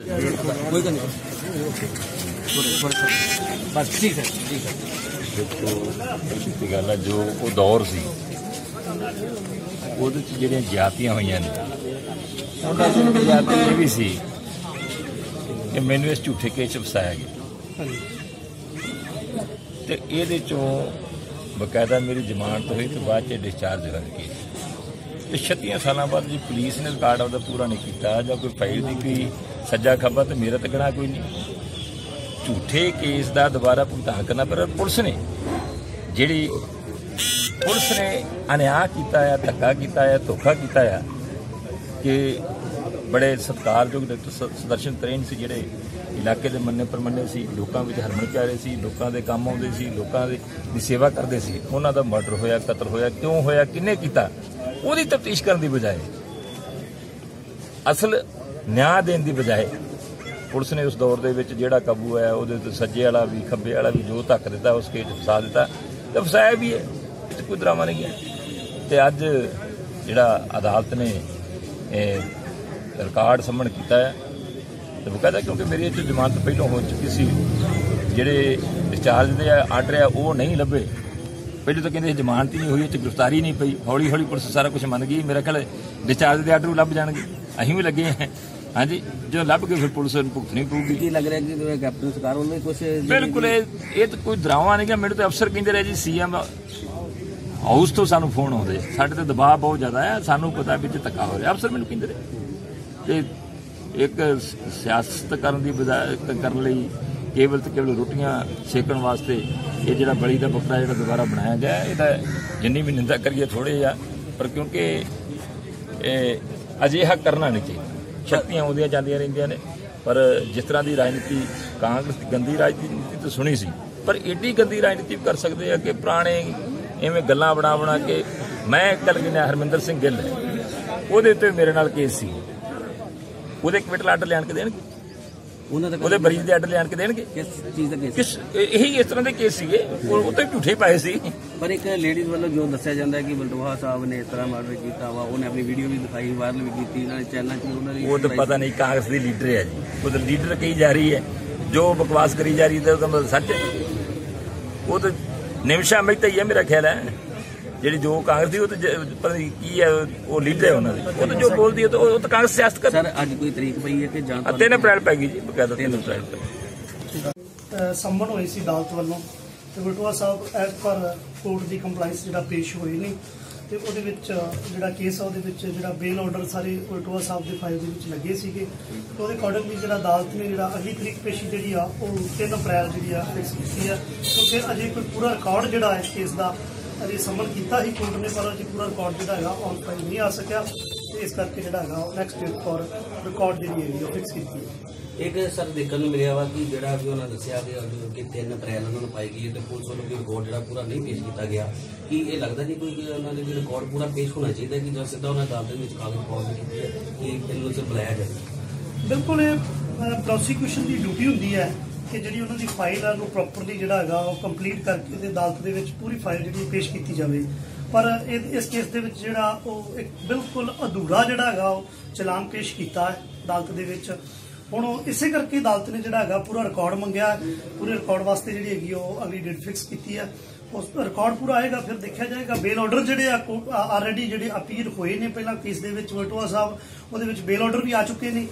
कोई नहीं थोड़े थोड़े थोड़े। बस ठीक है ठीक है ਦੇਖੋ ਇੱਕ ਗੱਲ ਹੈ ਜੋ ਉਹ ਦੌਰ ਸੀ ਉਹਦੇ ਚ ਜਿਹੜੀਆਂ ਜਾਤੀਆਂ ਹੋਈਆਂ ਨੇ ਉਹਨਾਂ ਚ ਜਾਤੀ ਇਹ ਵੀ ਸੀ ਕਿ ਮੈਨੂੰ ਇਸ ਝੂਠੇ ਕੇਸ 'ਚ ਫਸਾਇਆ ਗਿਆ ਤੇ ਇਹਦੇ ਚੋਂ ਬਕਾਇਦਾ ਮੇਰੀ ਜ਼ਮਾਨਤ ਹੋਈ ਤੇ ਬਾਅਦ ਚ ਡਿਸਚਾਰਜ ਹੋਇਆ ਕੇਸ ਤੇ 36 ਸਾਲਾਂ ਬਾਅਦ ਜੀ ਪੁਲਿਸ ਨੇ ਰਿਕਾਰਡ ਆਪਦਾ ਪੂਰਾ ਨਹੀਂ ਕੀਤਾ ਜਾਂ ਕੋਈ ਫਾਈਲ ਦੀ ਕੋਈ ਸੱਜਾ ਖੱਬਾ ਤੇ ਮੇਰਾ ਤਾਂ ਕੋਈ ਨਹੀਂ। ਝੂਠੇ ਕੇਸ ਦਾ ਦੁਬਾਰਾ ਭੁਗਤਾਨ ਕਰਨਾ, ਪਰ ਪੁਲਿਸ ਨੇ ਜਿਹੜੀ ਪੁਲਿਸ ਨੇ ਅਨਿਆਂ ਕੀਤਾ ਆ, ਧੱਕਾ ਕੀਤਾ ਆ, ਧੋਖਾ ਕੀਤਾ ਆ, ਕਿ ਬੜੇ ਸਤਿਕਾਰਯੋਗ ਡਾਕਟਰ ਸੁਦਰਸ਼ਨ ਤਰੇਨ ਸੀ ਜਿਹੜੇ ਇਲਾਕੇ ਦੇ ਮੰਨੇ ਪਰਮੰਨੇ ਸੀ, ਲੋਕਾਂ ਵਿੱਚ ਹਰਮਨ ਪਿਆਰੇ ਸੀ, ਲੋਕਾਂ ਦੇ ਕੰਮ ਆਉਂਦੇ ਸੀ, ਲੋਕਾਂ ਦੇ, ਦੀ ਸੇਵਾ ਕਰਦੇ ਸੀ। ਉਹਨਾਂ ਦਾ ਮਰਡਰ ਹੋਇਆ, ਕਤਲ ਹੋਇਆ, ਕਿਉਂ ਹੋਇਆ ਕਿੰਨੇ ਕੀਤਾ? ਉਹਦੀ ਤਫਤੀਸ਼ ਕਰਨ ਦੀ ਬਜਾਏ ਅਸਲ ਨਿਆਂ ਦੇਣ ਦੀ ਬਜਾਏ ਪੁਲਿਸ ਨੇ ਉਸ ਦੌਰ ਦੇ ਵਿੱਚ ਜਿਹੜਾ ਕਾਬੂ ਆਇਆ, ਉਹਦੇ ਤੇ ਸੱਜੇ ਵਾਲਾ ਵੀ, ਖੱਬੇ ਵਾਲਾ ਵੀ ਜੋ ਧੱਕ ਦਿੱਤਾ, ਉਸ ਕੇਸ 'ਚ ਫਸਾ ਦਿੱਤਾ। ਤੇ ਫਸਾਇਆ ਵੀ ਹੈ, ਇਹ 'ਚ ਕੋਈ ਡਰਾਮਾ ਨਹੀਂ ਹੈ। ਤੇ ਅੱਜ ਜਿਹੜਾ ਅਦਾਲਤ ਨੇ, ਇਹ ਰਿਕਾਰਡ ਸੰਮਣ ਕੀਤਾ ਹੈ, ਤੇ ਕਹਿੰਦਾ ਕਿਉਂਕਿ ਮੇਰੀ ਇਹ 'ਚ ਜ਼ਮਾਨਤ ਪਹਿਲਾਂ ਹੋ ਚੁੱਕੀ ਸੀ, ਜਿਹੜੇ ਡਿਸਚਾਰਜ ਦੇ ਆਰਡਰ ਆ ਉਹ ਨਹੀਂ ਲੱਭੇ। ਪਹਿਲਾਂ ਤਾਂ ਕਹਿੰਦੇ ਜ਼ਮਾਨਤ ਹੀ ਨਹੀਂ ਹੋਈ, ਇਹ 'ਚ ਗ੍ਰਿਫਤਾਰੀ ਨਹੀਂ ਪਈ। ਹੌਲੀ ਹੌਲੀ ਪੁਲਿਸ ਸਾਰਾ ਕੁਝ ਮੰਨ ਗਈ। ਮੇਰਾ ਖਿਆਲ ਡਿਸਚਾਰਜ ਦੇ ਆਰਡਰ ਵੀ ਲੱਭ ਜਾਣਗੇ। ਅਸੀਂ ਵੀ ਲੱਗੇ ਹਾਂ। ਹਾਂਜੀ ਜਦੋਂ ਲੱਭ ਕੇ ਫਿਰ ਪੁਲਿਸ ਨੂੰ ਭੁਗਤਣੀ ਪਊਗੀ। ਕੀ ਲੱਗ ਰਿਹਾ ਕਿ ਜਿਵੇਂ ਕੈਪਟਨ ਸਰਕਾਰ ਉਹਨੇ ਕੁਝ ਬਿਲਕੁਲ ਇਹ ਇਹ ਤਾਂ ਕੋਈ ਡਰਾਮਾ ਨਹੀਂ ਕਿ ਮੈਨੂੰ ਤਾਂ ਅਫਸਰ ਕਹਿੰਦੇ ਰਹੇ ਜੀ ਸੀਐਮ ਹਾਊਸ ਤੋਂ ਸਾਨੂੰ ਫੋਨ ਆਉਂਦੇ। ਸਾਡੇ ਤੇ ਦਬਾਅ ਬਹੁਤ ਜ਼ਿਆਦਾ ਹੈ ਸਾਨੂੰ ਪਤਾ ਵਿੱਚ ਧੱਕਾ ਹੋ ਰਿਹਾ। ਅਫਸਰ ਮੈਨੂੰ ਕਹਿੰਦੇ ਰਹੇ। ਤੇ ਇੱਕ ਸਿਆਸਤ ਕਰਨ ਦੀ ਬਜਾਏ ਕਰਨ ਲਈ ਕੇਵਲ ਤੇ ਕੇਵਲ ਰੋਟੀਆਂ ਸੇਕਣ ਵਾਸਤੇ ਇਹ ਜਿਹੜਾ ਬਲੀ ਦਾ ਬੱਕਰਾ ਜਿਹੜਾ ਦੁਬਾਰਾ ਬਣਾਇਆ ਗਿਆ ਇਹਦਾ ਜਿੰਨੀ ਵੀ ਨਿੰਦਾ ਕਰੀਏ ਥੋੜੇ ਆ ਪਰ ਕਿਉਂਕਿ ਇਹ ਅਜਿਹਾ ਕਰਨਾ ਨਹੀਂ ਚਾਹੀਦਾ। ਸ਼ਕਤੀਆਂ ਆਉਂਦੀਆਂ, ਜਾਂਦੀਆਂ ਰਹਿੰਦੀਆਂ ਨੇ। ਪਰ ਜਿਸ ਤਰ੍ਹਾਂ ਦੀ ਰਾਜਨੀਤੀ ਕਾਂਗਰਸ ਦੀ ਗੰਦੀ ਰਾਜਨੀਤੀ ਤਾਂ ਸੁਣੀ ਸੀ, ਪਰ ਏਡੀ ਗੰਦੀ ਰਾਜਨੀਤੀ ਵੀ ਕਰ ਸਕਦੇ ਆ ਕਿ ਪੁਰਾਣੇ ਐਵੇਂ ਗੱਲਾਂ ਬਣਾ ਬਣਾ ਕੇ ਮੈਂ ਇੱਕ ਗੱਲ ਹਰਮਿੰਦਰ ਸਿੰਘ ਗਿੱਲ, ਉਹਦੇ ਤੇ ਮੇਰੇ ਨਾਲ ਕੇਸ ਸੀ। ਉਹਦੇ ਕਮਿਟਲ ਆਰਡਰ ਲੈਣ ਕੇ ਦੇਣਗੇ? ਉਹਨਾਂ ਦਾ ਉਹਦੇ ਮਰੀਜ਼ ਦੇ ਆਰਡਰ ਲਿਆਣ ਕੇ ਦੇਣਗੇ? ਕਿਸ ਚੀਜ਼ ਦਾ ਕੇਸ ਕਿਸ ਇਹੀ ਇਸ ਤਰ੍ਹਾਂ ਦੇ ਕੇਸ ਸੀਗੇ। ਉਹ ਤਾਂ ਝੂਠੇ ਪਾਏ ਸੀ। ਪਰ ਇੱਕ ਲੇਡੀਜ਼ ਵੱਲੋਂ ਜੋ ਦੱਸਿਆ ਜਾਂਦਾ ਹੈ ਕਿ ਬਲਟੋਹਾ ਸਾਹਿਬ ਨੇ ਇਸ ਤਰ੍ਹਾਂ ਮਰਡਰ ਕੀਤਾ ਵਾ ਉਹਨੇ ਆਪਣੀ ਵੀਡੀਓ ਵੀ ਦਿਖਾਈ ਵਾਇਰਲ ਵੀ ਕੀਤੀ ਇਹਨਾਂ ਨੇ ਚੈਨਲਾਂ 'ਚ ਵੀ ਉਹਨਾਂ ਦੀ ਉਹ ਤਾਂ ਪਤਾ ਨਹੀਂ ਕਾਂਗਰਸ ਦੀ ਲੀਡਰ ਹੈ ਜੀ। ਉਹ ਤਾਂ ਲੀਡਰ ਕਹੀ ਜਾ ਰਹੀ ਹੈ। ਜੋ ਬਕਵਾਸ ਕਰੀ ਜਾ ਰਹੀ ਹੈ ਉਹਦਾ ਮਤਲਬ ਸੱਚ ਉਹ ਤਾਂ ਨਿਮਸ਼ਾ ਮਹਿਤਾ ਹੀ ਹੈ ਮੇਰਾ ਖਿਆਲ ਹੈ। ਜਿਹੜੀ ਜੋ ਕਾਂਗਰਸ ਦੀ ਉਹ ਤਾਂ ਜ- ਪਤਾ ਨਹੀਂ ਕੀ ਹੈ ਉਹ ਲੀਡਰ ਹੈ ਉਹਨਾਂ ਦੀ। ਉਹ ਤਾਂ ਜੋ ਬੋਲਦੀ ਹੈ ਤਾਂ ਉਹ ਤਾਂ ਕਾਂਗਰਸ ਸਿਆਸਤ ਕਰ ਸਰ ਅੱਜ ਕੋਈ ਤਰੀਕ ਪਈ ਹੈ ਕਿ ਜਾਂ ਆ ਤਿੰਨ ਅਪ੍ਰੈਲ ਪੈ ਗਈ ਜੀ ਬਕਾਇਦਾ ਤਿੰਨ ਅਪ੍ਰੈਲ ਪੈ ਸੰਮਨ ਹੋਈ ਸੀ ਅਦਾਲਤ ਵੱਲੋਂ ਤੇ Batua Sahib as per court ਦੀ ਕੰਪਲਾਈਂਸ ਜਿਹੜਾ ਪੇਸ਼ ਹੋਈ ਨਹੀਂ ਤੇ ਉਹਦੇ ਵਿੱਚ ਜਿਹੜਾ ਕੇਸ ਆ ਉਹਦੇ ਵਿੱਚ ਜਿਹੜਾ ਬੇਲ ਆਰਡਰ ਸਾਰੇ ਬਟੂਆ ਸਾਹਿਬ ਦੇ ਫਾਈਲ ਦੇ ਵਿੱਚ ਲੱਗੇ ਸੀਗੇ। ਤੇ ਉਹਦੇ ਅਕੋਰਡਿੰਗਲੀ ਜਿਹੜਾ ਅਦਾਲਤ ਨੇ ਜਿਹੜਾ ਅਗਲੀ ਤਰੀਕ ਪੇਸ਼ੀ ਜਿਹੜੀ ਆ ਉਹ 3 ਅਪ੍ਰੈਲ ਜਿਹੜੀ ਆ ਫਿਕਸ ਕੀਤੀ ਆ ਕਿਉਂਕਿ ਅਜੇ ਕੋਈ ਪੂਰਾ ਰਿਕਾਰਡ ਜਿਹੜਾ ਇਸ ਕੇਸ ਦਾ ਅਜੇ ਸੰਮਨ ਕੀਤਾ ਹੀ ਕੋਰਟ ਨੇ ਪਰ ਅਜੇ ਪੂਰਾ ਰਿਕਾਰਡ ਜਿਹੜਾ ਹੈਗਾ ਔਨ ਫਾਈਲ ਨਹੀਂ ਆ ਸਕਿਆ। ਤੇ ਇਸ ਕਰਕੇ ਜਿਹੜਾ ਹੈਗਾ ਨੈਕਸਟ ਡੇਟ ਫॉर ਰਿਕਾਰਡ ਜਿਹੜੀ ਹੈਗੀ ਉਹ ਫਿਕਸ ਕੀਤੀ ਹੈ। ਇੱਕ ਸਰ ਦੇਖਣ ਨੂੰ ਮਿਲਿਆ ਵਾ ਕਿ ਜਿਹੜਾ ਵੀ ਉਹਨਾਂ ਦੱਸਿਆ ਕਿ ਕਿ 3 ਅਪ੍ਰੈਲ ਉਹਨਾਂ ਨੂੰ ਪਾਈ ਗਈ ਤੇ ਪੁਲਿਸ ਵੱਲੋਂ ਵੀ ਰਿਕਾਰਡ ਜਿਹੜਾ ਪੂਰਾ ਨਹੀਂ ਪੇਸ਼ ਕੀਤਾ ਗਿਆ। ਕਿ ਇਹ ਲੱਗਦਾ ਨਹੀਂ ਕੋਈ ਕਿ ਉਹਨਾਂ ਦੇ ਵੀ ਰਿਕਾਰਡ ਪੂਰਾ ਪੇਸ਼ ਹੋਣਾ ਚਾਹੀਦਾ ਕਿ ਜਾਂ ਸਿੱਧਾ ਉਹਨਾਂ ਅਦਾਲਤ ਦੇ ਵਿੱਚ ਕਾਗਜ਼ ਪਾਉਣ ਕੀਤੀ ਹੈ ਕਿ ਇਹਨੂੰ ਸਿਰ ਬੁਲਾਇਆ ਜਾਵੇ? ਬਿਲਕੁਲ ਇਹ ਪ੍ਰੋਸੀਕਿਊਸ਼ਨ ਦੀ ਡਿਊਟੀ ਹੁੰਦੀ ਹੈ। ਕਿ ਜਿਹੜੀ ਉਹਨਾਂ ਦੀ ਫਾਈਲ ਆ ਨੂੰ ਪ੍ਰੋਪਰਲੀ ਜਿਹੜਾ ਹੈਗਾ, ਉਹ ਕੰਪਲੀਟ ਕਰਕੇ ਤੇ ਅਦਾਲਤ ਦੇ ਵਿੱਚ ਪੂਰੀ ਫਾਈਲ ਜਿਹੜੀ ਪੇਸ਼ ਕੀਤੀ ਜਾਵੇ। ਪਰ ਇਸ ਕੇਸ ਦੇ ਵਿੱਚ ਜਿਹੜਾ ਉਹ ਇੱਕ ਬਿਲਕੁਲ ਅਧੂਰਾ ਜਿਹੜਾ ਹੈਗਾ, ਉਹ ਚਲਾਨ ਪੇਸ਼ ਕੀਤਾ ਹੈ ਅਦਾਲਤ ਦੇ ਵਿੱਚ। ਹੁਣ ਇਸੇ ਕਰਕੇ ਅਦਾਲਤ ਨੇ ਜਿਹੜਾ ਹੈਗਾ, ਪੂਰਾ ਰਿਕਾਰਡ ਮੰਗਿਆ ਪੂਰੇ ਰਿਕਾਰਡ ਵਾਸਤੇ ਜਿਹੜੀ ਹੈਗੀ, ਉਹ ਅਗਲੀ ਡੇਟ ਫਿਕਸ ਕੀਤੀ ਹੈ। ਉਸ ਰਿਕਾਰਡ ਪੂਰਾ ਆਏਗਾ, ਫਿਰ ਦੇਖਿਆ ਜਾਏਗਾ। ਬੇਲ ਆਰਡਰ ਜਿਹੜੇ ਆ ਆਲਰੇਡੀ ਜਿਹੜੇ ਅਪੀਲ ਹੋਏ ਨੇ, ਪਹਿਲਾਂ ਕੇਸ ਦੇ ਵਿੱਚ ਵਟਵਾ ਸਾਹਿਬ, ਉਹਦੇ ਵਿੱਚ ਬੇਲ ਆਰਡਰ ਵੀ ਆ ਚੁੱਕੇ ਨੇ।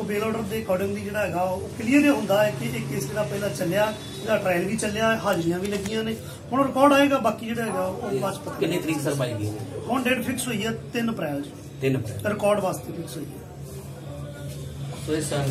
ਉਹ ਬੇਲ ਆਰਡਰ ਦੇ ਅਕੋਰਡਿੰਗਲੀ ਜਿਹੜਾ ਹੈਗਾ ਉਹ ਕਲੀਅਰ ਹੁੰਦਾ ਹੈ ਕਿ ਇਹ ਕੇਸ ਜਿਹੜਾ ਪਹਿਲਾਂ ਚੱਲਿਆ ਇਹਦਾ ਟ੍ਰਾਇਲ ਵੀ ਚੱਲਿਆ ਹਾਜ਼ਰੀਆਂ ਵੀ ਲੱਗੀਆਂ ਨੇ। ਹੁਣ ਰਿਕਾਰਡ ਆਏਗਾ ਬਾਕੀ ਜਿਹੜਾ ਹੈਗਾ ਉਹ ਬਾਅਦ ਪਤਾ ਕਿੰਨੀ ਤਰੀਕ ਸਰ ਪਾਈ ਗਈ? ਹੁਣ ਡੇਟ ਫਿਕਸ ਹੋਈ ਹੈ 3 ਅਪ੍ਰੈਲ 3 ਅਪ੍ਰੈਲ। ਰਿਕਾਰਡ ਵਾਸਤੇ ਫਿਕਸ ਹੋਈ ਹੈ। ਸੋ ਇਸ ਸਰ